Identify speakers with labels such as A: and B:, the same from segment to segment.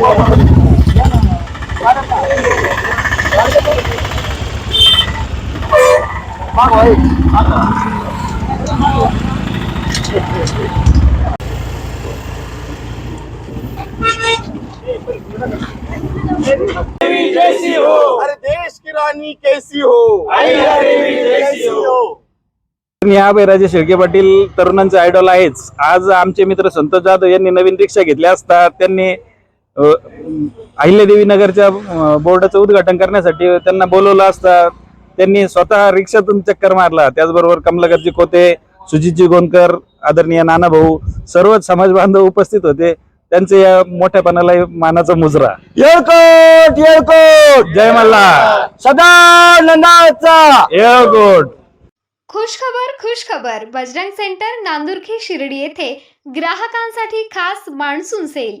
A: Oh, अरे देश की रानी कैसी हो? कैसी हो?
B: या बैराजे शेळके पाटील तरुणांचे आयडॉल आहेच. आज आमचे मित्र संतोष जाधव यांनी नवीन रिक्षा घेतल्या असतात. त्यांनी अहिल्यादेवी नगरच्या बोर्डाचं उद्घाटन करण्यासाठी त्यांना बोलवलं असतं त्यांनी स्वतः रिक्षातून चक्कर मारला. त्याचबरोबर कमलाकरजी कोते सुजितजी गोंदकर आदरणीय नाना भाऊ सर्वच समाज बांधव उपस्थित होते. त्यांचे या मोठ्यापणाला मानाचा मुजरा.
A: येळकोट येळकोट!
B: जय मल्हार.
A: सदा नंदाचा
B: येळकोट.
C: खुश खबर खुश खबर बजरंग सेंटर नांदुर्खी शिर्डी येथे ग्राहकांसाठी खास मान्सून सेल.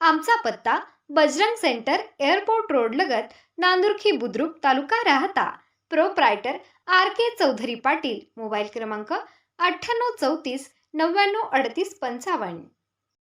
C: आमचा पत्ता बजरंग सेंटर एअरपोर्ट रोड लगत Nandurkhi Budruk taluka Rahata. Proprietor R K Chaudhari Patil mobile क्रमांक अठ्ठ्याण्णव चौतीस नव्याण्णव अडतीस पंचावन्न.